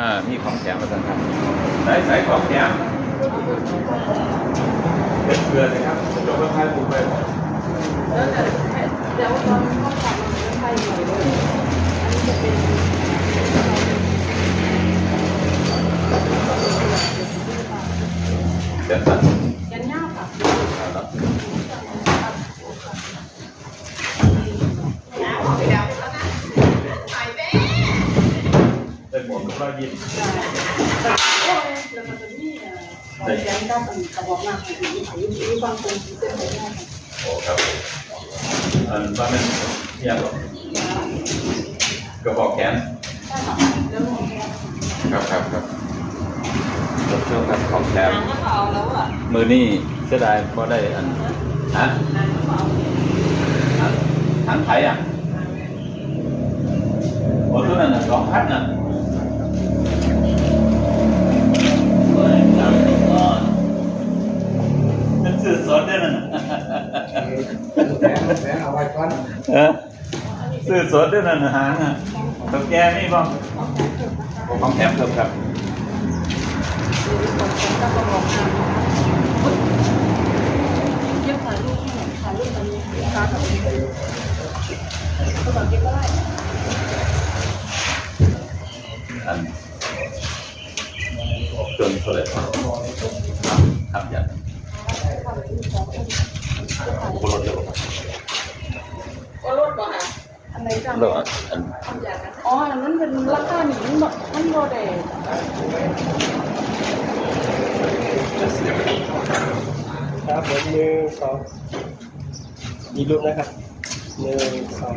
อ่ามีของแถมมาสั่งครับสายสายของแถมเป็นเกลือนะครับจบแล้วให้ผมไปแล้วแต่เดี๋ยวตอนข้าวผัดมันจะใส่หน่อยเลย เป็นหมวกกับอยยิ้มแล้วมันจะมีเอ่อยันก็เป็นกระบอกหน้าของผู้หญิงอายุที่บางคนที่เส้นผมเนี่ยโอ้ครับอันว่ามันเที่ยงหรอกกระบอกแขนใช่ค่ะแล้วมองแค่ครับครับครับรถเชื่อมครับของแถมน้ำก็เอาแล้วอะมือนี่เสียดายเพราะได้อันฮะน้ำก็เอาฮะถังไทยอะโอ้ตัวนั้นน่ะสองพันน่ะ อาไว้ก่อนเออสื่อสดด้วยนั่นน่ะหางอะตัวแกนี่บ้างของแถมเพิ่มครับก็กระบอกหน้าเก็บถ่ายรูปให้หน่อยถ่ายรูปตอนนี้การ์ดตรงนี้ก็แบบเก็บก็ได้อันจนเท่าไหร่ครับครับอย่างโคตรเร็วครับ ก็ลดก่อนค่ะอันไหนจำเร็วอันอ๋ออันนั้นเป็นราคาหนีมันแบบมันโบเดครับผมหนึ่งสองมีรูปนะครับหนึ่งสอง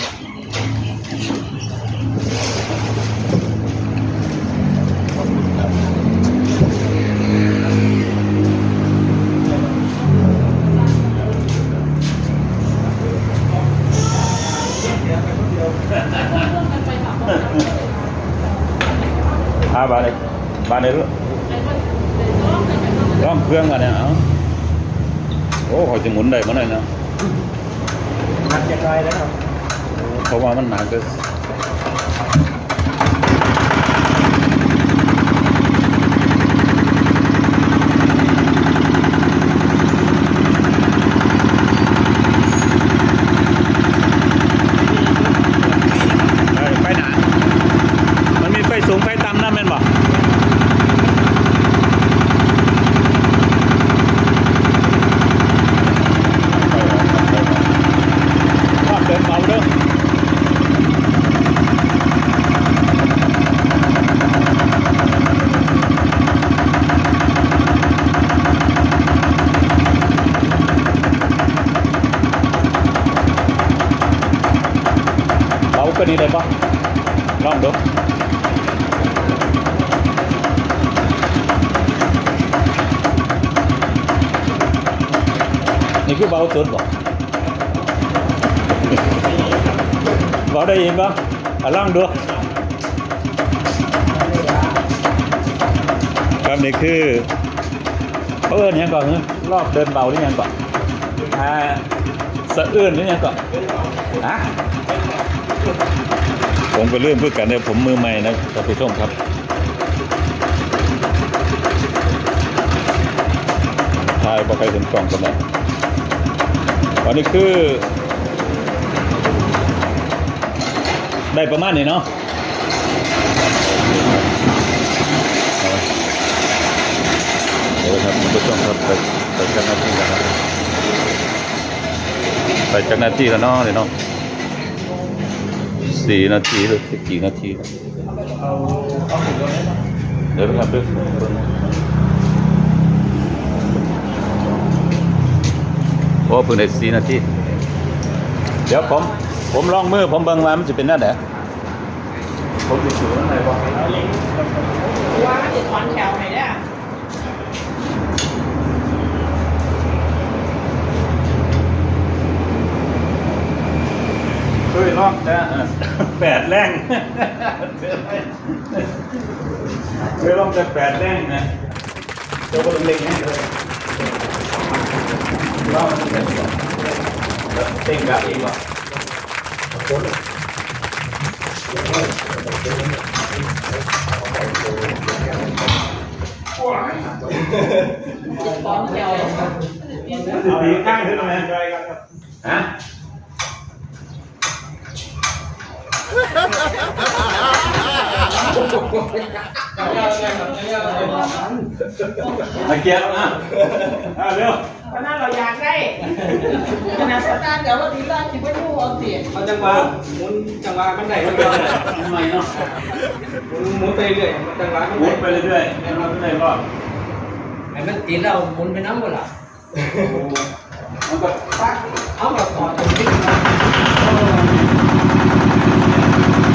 อ่าบาเลยบาเลยรู้ร่องเครื่องกันเนี่ยเอาโอ้เขาจะหมุนได้เมื่อไหร่นะ นัดจะไกลแล้วครับ เพราะว่ามันหนาเกินเอ้ยไฟหนามันมีไฟสูงไฟต่ำนะแม่นบอก ชอบเดินเบาเด้อ เบาก็ดีเลยปะลองดูนี่คือเบาสุดบ่ vào đây im bác ở lăng được ครับนี่คือเขาเอิ้นยังก่อนรอบเดินเบาหรือยังก่อนอ่าสะอื้นหรือยังก่อนฮะ ผมก็เริ่มพูดกันเนี่ยผมมือใหม่นะท่านผู้ชมครับทายบอกใครเห็นกล่องกันนะวันนี้คือ ได้ประมาณนี้เนาะเดี๋ยวครับคุณผู้ชมครับไปไปจักหน้าที่แล้วครับไปจักหน้าที่แล้วเนาะเดี๋ยวเนาะ สี่นาทีหรือกี่นาทีแล้วเอาเอาถึงตรงนี้นะเดี๋ยวนะครับเด้วยโอ้เพิ่งได้สี่นาที เดี๋ยวผม ผมลองมือผมเบิ่งว่ามันจะเป็นหน้าไหนผมจะสูงอะไรบ้างเอาลิงก์ครับว่าจะถอนแถวไหนเนี่ย ช่วยลองนะแปดแรงช่วยลองจะแปดแรงนะเดี๋ยวก็เล็งให้เลยลองมันะเป็นแล้วเต็งกับอีกวะเอาคนจะป้อนเดียวตีข้างขึ้นมาใจกันครับฮะ มาเกียรติอะอะเร็วเพราะนั้นเราอยากได้ขนาดสตาร์เดี๋ยวว่าทีแรกที่ไม่รู้เอาเสียเอาจังหวะหมุนจังหวะมันได้หมุมันนไปได้เลยทำไมเนาะหมุนหมุนไปเรื่อยมันจังหวะมันหมุได้นไปเรื่อยๆให้มันได้รอบไอ้มันตีเราหมุนไปน้ำหมดละมันก็ปักเอาแบบต่อตรง ที่เ